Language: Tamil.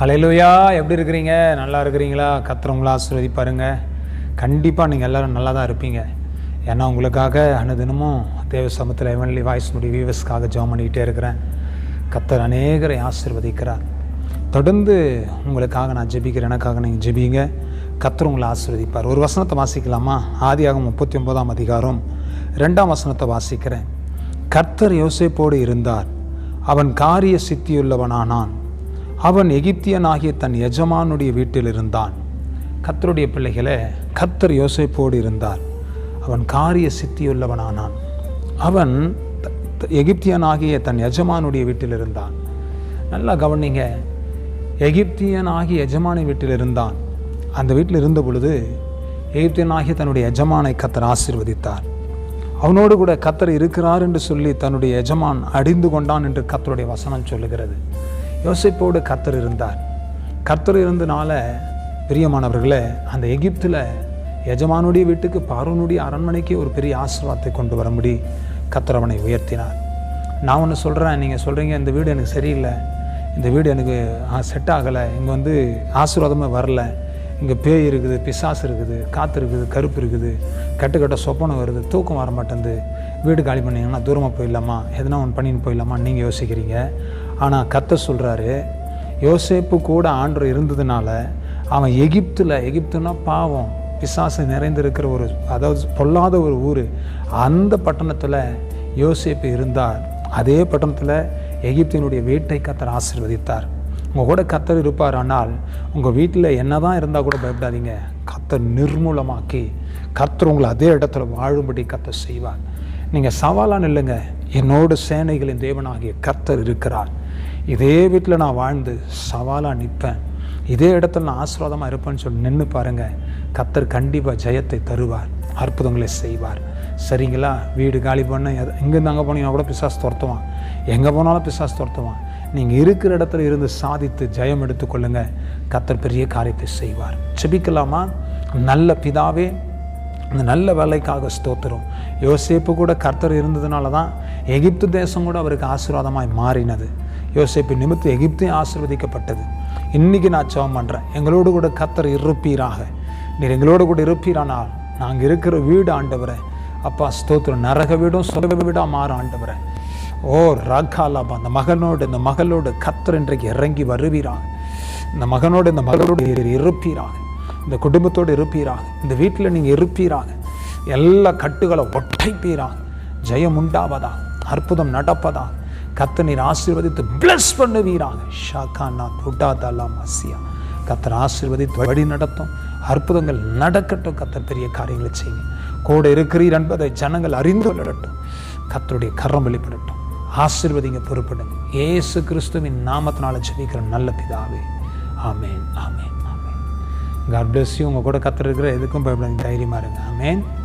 ஹalleluya. எப்படி இருக்கிறீங்க? நல்லா இருக்கிறீங்களா? கத்துறவங்களா ஆசீர்வதிப்பாருங்க. கண்டிப்பாக நீங்கள் எல்லோரும் நல்லா தான் இருப்பீங்க. ஏன்னா உங்களுக்காக அனுதினமும் தேவ சமத்தில் எவன்லி வாய்ஸ்னுடைய வியூவர்ஸ்க்காக ஜாம் பண்ணிக்கிட்டே இருக்கிறேன். கத்தர் அநேகரை ஆசீர்வதிக்கிறார். தொடர்ந்து உங்களுக்காக நான் ஜெபிக்கிறேன். எனக்காக நீங்கள் ஜெபிங்க. கத்தர் உங்களை ஆசீர்வதிப்பார். ஒரு வசனத்தை வாசிக்கலாமா? ஆதியாகும் முப்பத்தி ஒன்பதாம் அதிகாரம் ரெண்டாம் வசனத்தை வாசிக்கிறேன். கர்த்தர் யோசேப்போடு இருந்தார். அவன் காரிய சித்தியுள்ளவனானான். அவன் எகிப்தியனாகிய தன் எஜமானுடைய வீட்டில் இருந்தான் கத்தருடைய பிள்ளைகளை கத்தர் யோசிப்போடு இருந்தார். அவன் காரிய சித்தியுள்ளவனானான். அவன் எகிப்தியனாகிய தன் எஜமானுடைய வீட்டில் இருந்தான் நல்லா கவனிங்க எகிப்தியனாகிய எஜமானி வீட்டில் இருந்தான் அந்த வீட்டில் இருந்த பொழுது எகிப்தியனாகிய தன்னுடைய எஜமானை கத்தர் ஆசீர்வதித்தார். அவனோடு கூட கத்தர் இருக்கிறார் என்று சொல்லி தன்னுடைய எஜமான் அடிந்து கொண்டான் என்று கத்தருடைய வசனம் சொல்லுகிறது. யோசிப்போடு கத்தர் இருந்தார். கர்த்தர் இருந்தனால பிரியமானவர்களே அந்த எகிப்தில் எஜமானுடைய வீட்டுக்கு பார்வனுடைய அரண்மனைக்கு ஒரு பெரிய ஆசீர்வாதத்தை கொண்டு வரும்படி கத்தர் அவனை உயர்த்தினார். நான் ஒன்று சொல்கிறேன் நீங்கள் சொல்கிறீங்க இந்த வீடு எனக்கு சரியில்லை இந்த வீடு எனக்கு செட் ஆகலை இங்கே வந்து ஆசீர்வாதமே வரல இங்கே பேய் இருக்குது பிசாசு இருக்குது காற்று இருக்குது கருப்பு இருக்குது கட்டு கட்ட சொப்பனம் வருது தூக்கம் வர மாட்டேங்குது வீடு காலி பண்ணிங்கன்னா தூரமாக போயிடலாமா எதனா ஒன்று பண்ணின்னு போயிடலாமா நீங்கள் யோசிக்கிறீங்க. ஆனால் கத்த சொல்கிறாரு யோசேப்பு கூட ஆண்டு இருந்ததுனால அவன் எகிப்தில் எகிப்துனா பாவம் பிசாசு நிறைந்திருக்கிற ஒரு அதாவது பொல்லாத ஒரு ஊர் அந்த பட்டணத்தில் யோசேப்பு இருந்தார். அதே பட்டணத்தில் எகிப்தினுடைய வீட்டை கத்தர் ஆசீர்வதித்தார். உங்கள் கூட கத்தர் இருப்பார் ஆனால் உங்கள் வீட்டில் என்ன தான் இருந்தால் கூட பயப்படாதீங்க. கத்தர் நிர்மூலமாக்கி கத்தர் உங்களை அதே இடத்துல வாழும்படி கத்தர் செய்வார். நீங்கள் சவாலான இல்லைங்க என்னோட சேனைகளின் தேவனாகிய கர்த்தர் இருக்கிறார். இதே வீட்டில் நான் வாழ்ந்து சவாலாக நிற்பேன். இதே இடத்துல நான் ஆசீர்வாதமாக இருப்பேன்னு சொல்லி நின்று பாருங்கள் கத்தர் கண்டிப்பாக ஜெயத்தை தருவார். அற்புதங்களை செய்வார். சரிங்களா? வீடு காலி பண்ண எங்கேருந்து அங்கே போனீங்கன்னா கூட பிசாசு துரத்துவான். எங்கே போனாலும் பிசாசு துரத்துவான். நீங்கள் இருக்கிற இடத்துல இருந்து சாதித்து ஜெயம் எடுத்துக்கொள்ளுங்க கத்தர் பெரிய காரியத்தை செய்வார். செபிக்கலாமா நல்ல பிதாவே இந்த நல்ல வேலைக்காக ஸ்தோத்திரம். யோசேப்பு கூட கர்த்தர் இருந்ததுனால தான் எகிப்து தேசம் கூட அவருக்கு ஆசீர்வாதமாய் மாறினது. யோசேப்பு நிமித்து எகிப்தையும் ஆசிர்வதிக்கப்பட்டது. இன்னைக்கு நான் ஜெபம் பண்ணுறேன் எங்களோடு கூட கத்தர் இருப்பீராக. நீர் எங்களோடு கூட இருப்பீரானால் நாங்கள் இருக்கிற வீடு ஆண்டவரை. அப்பா ஸ்தோத்திரம். நரக வீடும் சொந்த வீடாக மாற ஆண்டவரை. ஓ ரகாலாபா அந்த மகனோடு இந்த மகளோடு கத்தர் இன்றைக்கு இறங்கி வருவீராக. இந்த மகனோடு இந்த மகளோடு இருப்பீராக. இந்த குடும்பத்தோடு இருப்பீராக. இந்த வீட்டில் நீங்கள் இருப்பீராக. எல்லா கட்டுகளை ஒட்டைப்பீராக ஜெயம் உண்டாவதா? அற்புதம் நடப்பதா? கத்த ஆசீர்வதித்து பிளஸ் பண்ணுவீராக. ஷாக்கானா துட்டாதலா மசியா. கத்தர் ஆசீர்வதித்து வழி நடத்தும். அற்புதங்கள் நடக்கட்டும் கத்தர் பெரிய காரியங்களை செய்யுங்க. கூட இருக்கிறீர் என்பதை ஜனங்கள் அறிந்து கொள்ளட்டும். கத்தருடைய கரம் வெளிப்படட்டும். ஆசீர்வதிங்க பொறுப்படுங்க. ஏசு கிறிஸ்துவின் நாமத்தினால ஜெபிக்கிற நல்ல பிதாவே. ஆமேன் ஆமேன் ஆமேன். காட் பிளஸ் உங்கள் கூட கத்தர் இருக்கிற எதுக்கும் பயப்படுங்க தைரியமாக இருங்க. ஆமேன்.